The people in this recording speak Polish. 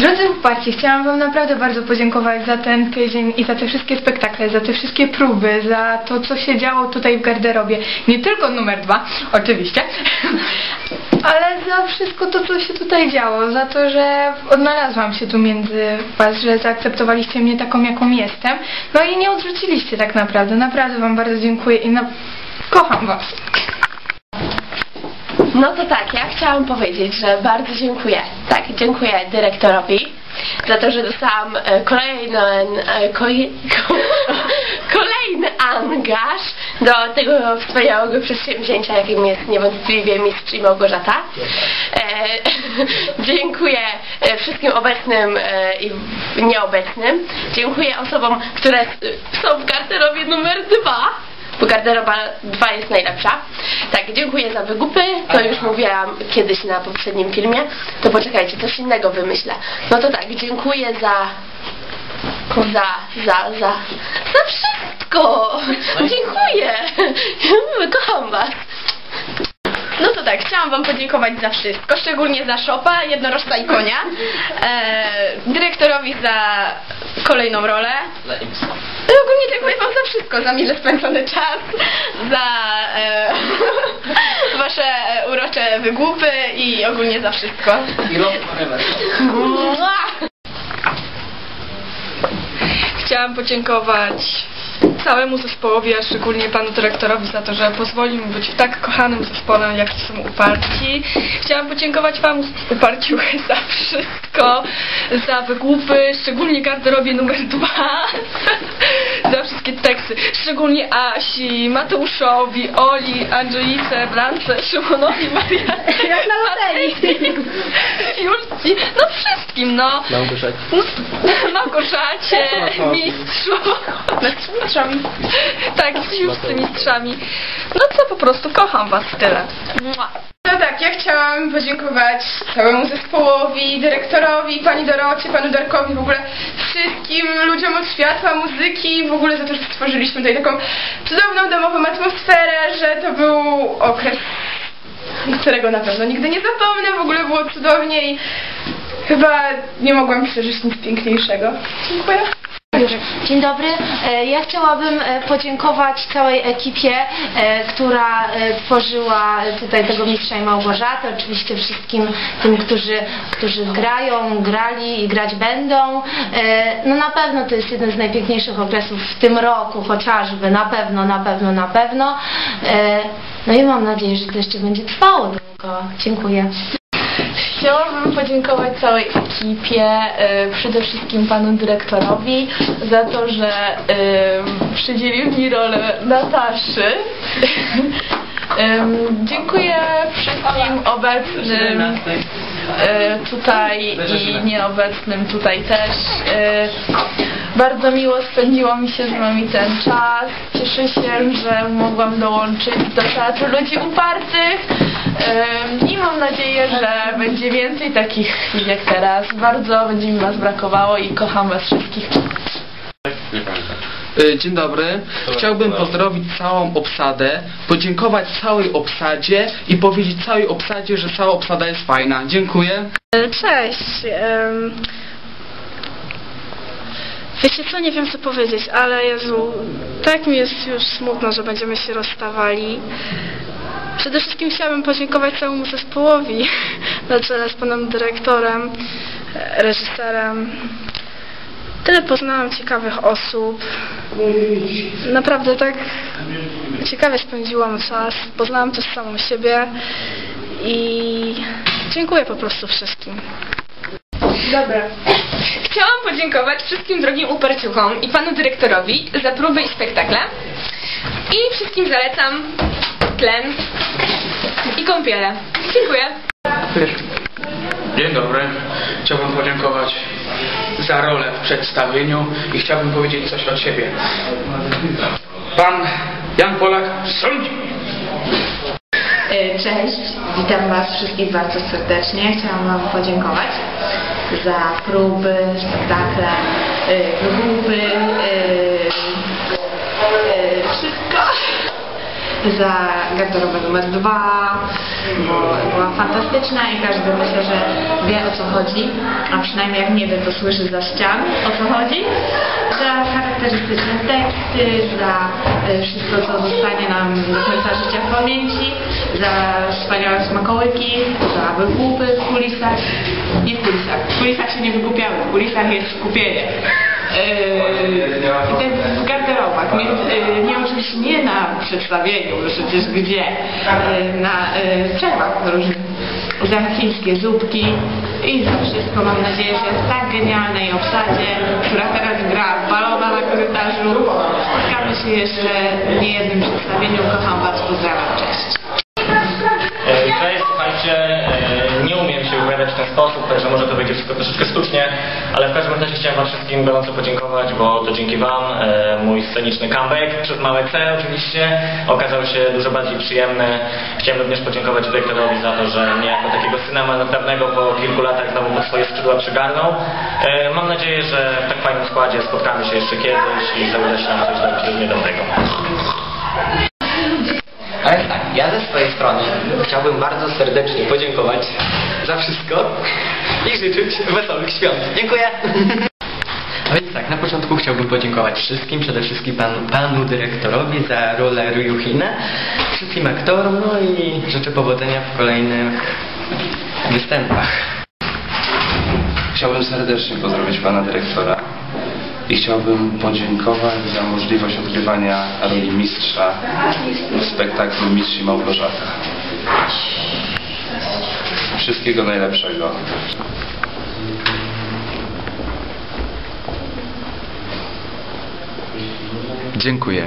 Drodzy chłopaki, chciałam Wam naprawdę bardzo podziękować za ten tydzień i za te wszystkie spektakle, za te wszystkie próby, za to, co się działo tutaj w garderobie. Nie tylko numer dwa, oczywiście, ale za wszystko to, co się tutaj działo, za to, że odnalazłam się tu między Was, że zaakceptowaliście mnie taką, jaką jestem, no i nie odrzuciliście tak naprawdę. Naprawdę Wam bardzo dziękuję i na... kocham Was. No to tak, ja chciałam powiedzieć, że bardzo dziękuję. Tak, dziękuję dyrektorowi za to, że dostałam e, kolejny, e, kolejny angaż do tego wspaniałego przedsięwzięcia, jakim jest niewątpliwie Mistrz i Małgorzata. E, dziękuję wszystkim obecnym i nieobecnym. Dziękuję osobom, które są w garderobie numer dwa garderoba 2 jest najlepsza. Tak, dziękuję za wygupy, to już mówiłam kiedyś na poprzednim filmie, to poczekajcie, coś innego wymyślę. No to tak, dziękuję za... Za, za, za, za wszystko! Dziękuję! Kocham was! No to tak, chciałam Wam podziękować za wszystko, szczególnie za Szopa, jednorożca i konia, e, dyrektorowi za kolejną rolę. I ogólnie dziękuję Wam za wszystko, za mile spędzony czas, za e, Wasze urocze wygłupy i ogólnie za wszystko. Mua! Chciałam podziękować całemu zespołowi, a szczególnie panu dyrektorowi za to, że pozwolił mi być w tak kochanym zespole, jak są uparci. Chciałam podziękować panu uparciuchy za wszystko, za wygłupy, szczególnie garderobie numer dwa, wszystkie teksty, szczególnie Asi, Mateuszowi, Oli, Angelice, Blance, Szymonowi, Marianie, Jak na loterii. Julci, no wszystkim, no. Małgorzata. Małgorzacie, mistrzu. Mistrzami. Tak, wszyscy mistrzami. No co po prostu, kocham was tyle. No tak, ja chciałam podziękować całemu zespołowi, dyrektorowi, pani Dorocie, panu Darkowi, w ogóle wszystkim ludziom od światła, muzyki, w ogóle za to, że stworzyliśmy tutaj taką cudowną domową atmosferę, że to był okres, którego na pewno nigdy nie zapomnę, w ogóle było cudownie i chyba nie mogłam przeżyć nic piękniejszego. Dziękuję. Dzień dobry. E, Ja chciałabym e, podziękować całej ekipie, e, która tworzyła tutaj tego mistrza i Małgorzaty, oczywiście wszystkim tym, którzy, którzy grają, grali i grać będą. No na pewno to jest jeden z najpiękniejszych okresów w tym roku, chociażby, na pewno, na pewno, na pewno. No i mam nadzieję, że to jeszcze będzie trwało długo. Dziękuję. Chciałabym podziękować całej ekipie, e, przede wszystkim panu dyrektorowi za to, że e, przydzielił mi rolę Nataszy. Dziękuję wszystkim obecnym e, tutaj i nieobecnym tutaj też. Bardzo miło spędziło mi się z wami ten czas. Cieszę się, że mogłam dołączyć do Teatru Ludzi Upartych i mam nadzieję, że będzie więcej takich chwil jak teraz. Bardzo będzie mi was brakowało i kocham was wszystkich. Y, Dzień dobry. Chciałbym pozdrowić całą obsadę, podziękować całej obsadzie i powiedzieć całej obsadzie, że cała obsada jest fajna. Dziękuję. Cześć. em, Wiecie co, nie wiem co powiedzieć, ale Jezu, tak mi jest już smutno, że będziemy się rozstawali. Przede wszystkim chciałabym podziękować całemu zespołowi na czele z panem dyrektorem, reżyserem. Tyle poznałam ciekawych osób. Naprawdę tak ciekawie spędziłam czas. Poznałam też samą siebie i dziękuję po prostu wszystkim. Dobra. Chciałam podziękować wszystkim drogim uparciuchom i panu dyrektorowi za próby i spektakle. I wszystkim zalecam tlen i kąpiele. Dziękuję. Dzień dobry. Chciałbym podziękować za rolę w przedstawieniu i chciałbym powiedzieć coś od siebie. Pan Jan Polak sądzi. E, Cześć, witam Was wszystkich bardzo serdecznie. Chciałam Wam podziękować za próby, spektakle, e, Za garderobę numer dwa, bo była fantastyczna i każdy myślę, że wie o co chodzi, a przynajmniej jak nie wie, to słyszy za ścian o co chodzi. Za charakterystyczne teksty, za e, wszystko, co zostanie nam do końca życia w pamięci, za wspaniałe smakołyki, za wygłupy w kulisach. Nie w kulisach. W kulisach się nie wygłupiamy, w kulisach jest skupienie. Yy, w garderobach, nie, nie oczywiście nie na przedstawieniu, przecież gdzie, yy, na yy, przerwach różnych, za chińskie zupki i za wszystko mam nadzieję, że jest tak genialnej obsadzie, która teraz gra w balona na korytarzu. Spotkamy się jeszcze w niejednym przedstawieniu. Kocham Was, pozdrawiam, cześć. Cześć, słuchajcie, wypowiadać w ten sposób, także może to będzie wszystko troszeczkę sztucznie, ale w każdym razie chciałem Wam wszystkim gorąco podziękować, bo to dzięki Wam e, mój sceniczny comeback przez małe C oczywiście okazał się dużo bardziej przyjemny. Chciałem również podziękować dyrektorowi za to, że mnie jako takiego syna marnotrawnego po kilku latach znowu pod swoje skrzydła przygarnął. E, Mam nadzieję, że w tak fajnym składzie spotkamy się jeszcze kiedyś i zauda się nam coś dobrego. Ale tak, ja ze swojej strony chciałbym bardzo serdecznie podziękować za wszystko i życzyć wesołych świąt. Dziękuję! A więc tak, na początku chciałbym podziękować wszystkim, przede wszystkim panu, panu dyrektorowi za rolę Ryuhina, wszystkim aktorom, no i życzę powodzenia w kolejnych występach. Chciałbym serdecznie pozdrowić pana dyrektora i chciałbym podziękować za możliwość odgrywania roli mistrza w spektaklu Mistrz Małgorzata. Wszystkiego najlepszego. Dziękuję.